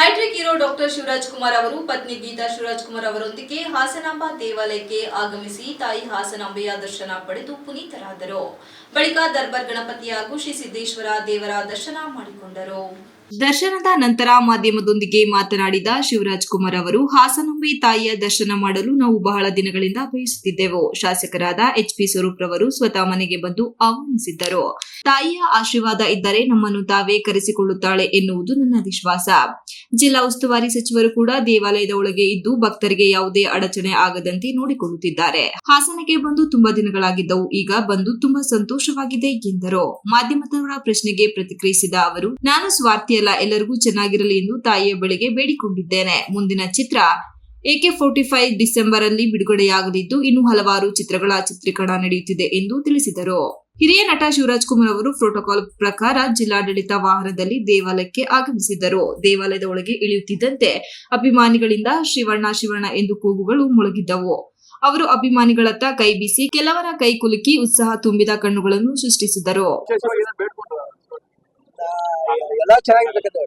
Hat-trick hero doctor Shivaraj Kumar ಅವರು, ಪತ್ನಿ ಗೀತಾ ಶಿವರಾಜ್ ಕುಮಾರ್ ಅವರೊಂದಿಗೆ ಹಾಸನಾಂಬ ದೇವಾಲಯಕ್ಕೆ ಆಗಮಿಸಿ ತಾಯಿ ಹಾಸನಾಂಬೆಯ ದರ್ಶನ ಪಡೆದು ಪುನೀತರಾದರು. ಬಳಿಕ ದರ್ಬಾರ್ ಗಣಪತಿ ಹಾಗೂ ಶ್ರೀ ಸಿದ್ದೇಶ್ವರ ದೇವರ ದರ್ಶನ ಮಾಡಿಕೊಂಡರು. ದರ್ಶನದ ನಂತರ ಮಾಧ್ಯಮದೊಂದಿಗೆ ಮಾತನಾಡಿದ ಶಿವರಾಜ್ ಕುಮಾರ್ ಅವರು ಹಾಸನಾಂಬೆ ತಾಯಿಯ ದರ್ಶನ ಮಾಡಲು ನಾವು ಬಹಳ ದಿನಗಳಿಂದ ಬಯಸುತ್ತಿದ್ದೆವು. ಶಾಸಕರಾದ ಎಚ್ ಪಿ ಸ್ವರೂಪ್ ರವರು ಸ್ವತಃ ಮನೆಗೆ ಬಂದು ಆಹ್ವಾನಿಸಿದ್ದರು. ತಾಯಿಯ ಆಶೀರ್ವಾದ ಇದ್ದರೆ ನಮ್ಮನ್ನು ತಾವೇ ಕರೆಸಿಕೊಳ್ಳುತ್ತಾಳೆ ಎನ್ನುವುದು ನನ್ನ ವಿಶ್ವಾಸ. ಜಿಲ್ಲಾ ಉಸ್ತುವಾರಿ ಸಚಿವರು ಕೂಡ ದೇವಾಲಯದ ಒಳಗೆ ಇದ್ದು ಭಕ್ತರಿಗೆ ಯಾವುದೇ ಅಡಚಣೆ ಆಗದಂತೆ ನೋಡಿಕೊಳ್ಳುತ್ತಿದ್ದಾರೆ. ಹಾಸನಕ್ಕೆ ಬಂದು ತುಂಬಾ ದಿನಗಳಾಗಿದ್ದವು. ಈಗ ಬಂದು ತುಂಬಾ ಸಂತೋಷವಾಗಿದೆ ಎಂದರು. ಮಾಧ್ಯಮದವರ ಪ್ರಶ್ನೆಗೆ ಪ್ರತಿಕ್ರಿಯಿಸಿದ ಅವರು, ನಾನು ಸ್ವಾರ್ಥಿಯಲ್ಲ ಎಲ್ಲರಿಗೂ ಚೆನ್ನಾಗಿರಲಿ ಎಂದು ತಾಯಿಯ ಬಳಿಗೆ ಬೇಡಿಕೊಂಡಿದ್ದೇನೆ. ಮುಂದಿನ ಚಿತ್ರ ಎಕೆ ಫೋರ್ಟಿ ಫೈವ್ ಡಿಸೆಂಬರ್ ಅಲ್ಲಿ ಬಿಡುಗಡೆಯಾಗಲಿದ್ದು, ಇನ್ನು ಹಲವಾರು ಚಿತ್ರಗಳ ಚಿತ್ರೀಕರಣ ನಡೆಯುತ್ತಿದೆ ಎಂದು ತಿಳಿಸಿದರು. ಹಿರಿಯ ನಟ ಶಿವರಾಜ್ ಕುಮಾರ್ ಅವರು ಪ್ರೋಟೋಕಾಲ್ ಪ್ರಕಾರ ಜಿಲ್ಲಾಡಳಿತ ವಾಹನದಲ್ಲಿ ದೇವಾಲಯಕ್ಕೆ ಆಗಮಿಸಿದ್ದರು. ದೇವಾಲಯದ ಒಳಗೆ ಇಳಿಯುತ್ತಿದ್ದಂತೆ ಅಭಿಮಾನಿಗಳಿಂದ ಶಿವಣ್ಣ ಶಿವಣ್ಣ ಎಂದು ಕೂಗುಗಳು ಮೊಳಗಿದ್ದವು. ಅವರು ಅಭಿಮಾನಿಗಳತ್ತ ಕೈ ಬೀಸಿ, ಕೆಲವರ ಕೈ ಕುಲುಕಿ ಉತ್ಸಾಹ ತುಂಬಿದ ಕಣ್ಣುಗಳನ್ನು ಸೃಷ್ಟಿಸಿದರು. ಎಲ್ಲ ಚೆನ್ನಾಗಿರ್ಬೇಕಂತ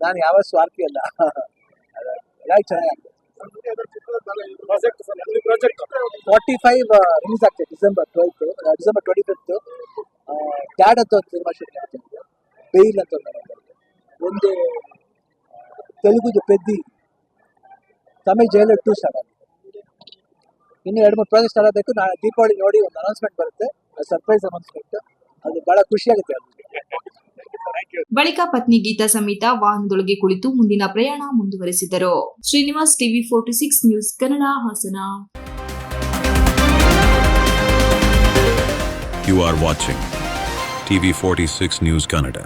ನಾನು ಯಾವ ಸ್ವಾರ್ಥಿ ಅಲ್ಲ. ಎಲ್ಲ ಚೆನ್ನಾಗಿ ಫಾರ್ಟಿ ಫೈವ್ ರಿಲೀಸ್ ಆಗ್ತದೆ December twelfth December twenty fifth dad ಅಂತ ಒಂದು ಸಿನಿಮಾ ಶೂಟ್ ಮಾಡ್ತೀನಿ ಬೇಯಿಲ್ ಅಂತ ಒಂದು. ಒಂದು ತೆಲುಗುದು Peddi, Tamil Jailer two start ಆಗಿದೆ. ಇನ್ನು ಎರಡು ಮೂರು ಪ್ರಾಜೆಕ್ಟ್ ಸ್ಟಾರ್ಟ್ ಆಗಬೇಕು. ನಾ ದೀಪಾವಳಿ ನೋಡಿ ಒಂದು ಅನೌನ್ಸ್ಮೆಂಟ್ ಬರುತ್ತೆ. ಸರ್ಪ್ರೈಸ್ ಅನೌನ್ಸ್ಮೆಂಟ್ ಅದು ಬಹಳ ಖುಷಿಯಾಗುತ್ತೆ ಅದು. ಬಳಿಕ ಪತ್ನಿ ಗೀತಾ ಸಮೇತ ವಾಹನದೊಳಗೆ ಕುಳಿತು ಮುಂದಿನ ಪ್ರಯಾಣ ಮುಂದುವರೆಸಿದರು. Srinivas TV forty six news Kannada Hassan. You are watching TV46 News Kannada.